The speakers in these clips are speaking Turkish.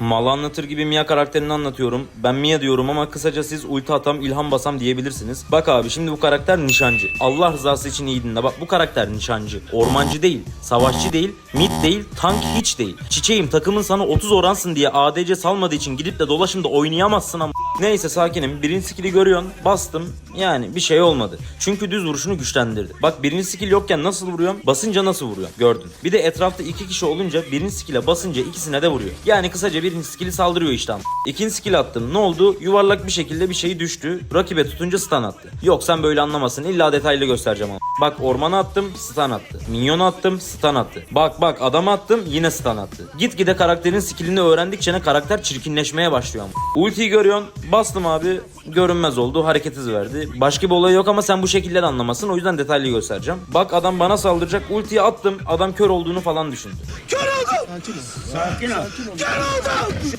Mal anlatır gibi Mia karakterini anlatıyorum. Ben Mia diyorum ama kısaca siz ulti atam ilham basam diyebilirsiniz. Bak abi şimdi bu karakter nişancı. Allah rızası için iyi dinle. Bak bu karakter nişancı. Ormancı değil, savaşçı değil, mid değil, tank hiç değil. Çiçeğim takımın sana 30 oransın diye ADC salmadığı için gidip de dolaşımda oynayamazsın ama. Neyse sakinim. Birinci skill'i görüyorsun. Bastım. Yani bir şey olmadı. Çünkü düz vuruşunu güçlendirdi. Bak birinci skill yokken nasıl vuruyorum? Basınca nasıl vuruyor? Gördün. Bir de etrafta iki kişi olunca birinci skill'e basınca ikisine de vuruyor. Yani kısaca birinci skill'i saldırıyor işte. am. İkinci skill attım. Ne oldu? Yuvarlak bir şekilde bir şey düştü. Rakibe tutunca stun attı. Yok sen böyle anlamasın. İlla detaylı göstereceğim ama. Bak ormana attım stun attı. Minyonu attım stun attı. Bak bak adama attım yine stun attı. Gitgide karakterin skillini öğrendikçe ne karakter çirkinleşmeye başlıyor ama. Ultiyi görüyorsun. Bastım abi. Görünmez oldu. Hareket hızı verdi. Başka bir olay yok ama sen bu şekilde de anlamasın. O yüzden detaylı göstereceğim. Bak adam bana saldıracak. Ultiyi attım. Adam kör olduğunu falan düşündü.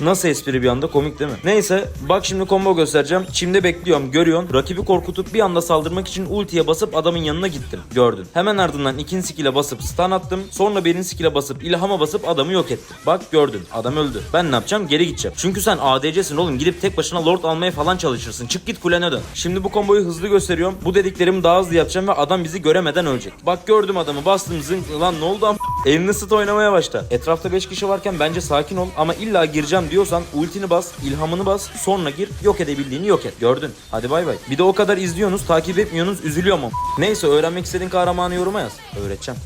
Nasıl espri bir anda komik değil mi? Neyse bak şimdi combo göstereceğim. Şimdi bekliyorum görüyorsun. Rakibi korkutup bir anda saldırmak için ultiye basıp adamın yanına gittim. Gördün. Hemen ardından ikinci skill'e basıp stun attım. Sonra birinci skill'e basıp ilhama basıp adamı yok ettim. Bak gördün. Adam öldü. Ben ne yapacağım? Geri gideceğim. Çünkü sen ADC'sin oğlum. Gidip tek başına lord almaya falan çalışırsın. Çık git kulene dön. Şimdi bu komboyu hızlı gösteriyorum. Bu dediklerimi daha hızlı yapacağım ve adam bizi göremeden ölecek. Bak gördüm adamı bastım zınk. Lan ne oldu am? Elini sıt oynamaya başla. Etrafta 5 kişi varken bence sakin ol ama illa gireceğim diyorsan ultini bas, ilhamını bas, sonra gir, yok edebildiğini yok et. Gördün. Hadi bay bay. Bir de o kadar izliyorsunuz, takip etmiyorsunuz, üzülüyorum ama. Neyse öğrenmek istediğin kahramanı yoruma yaz. Öğreteceğim.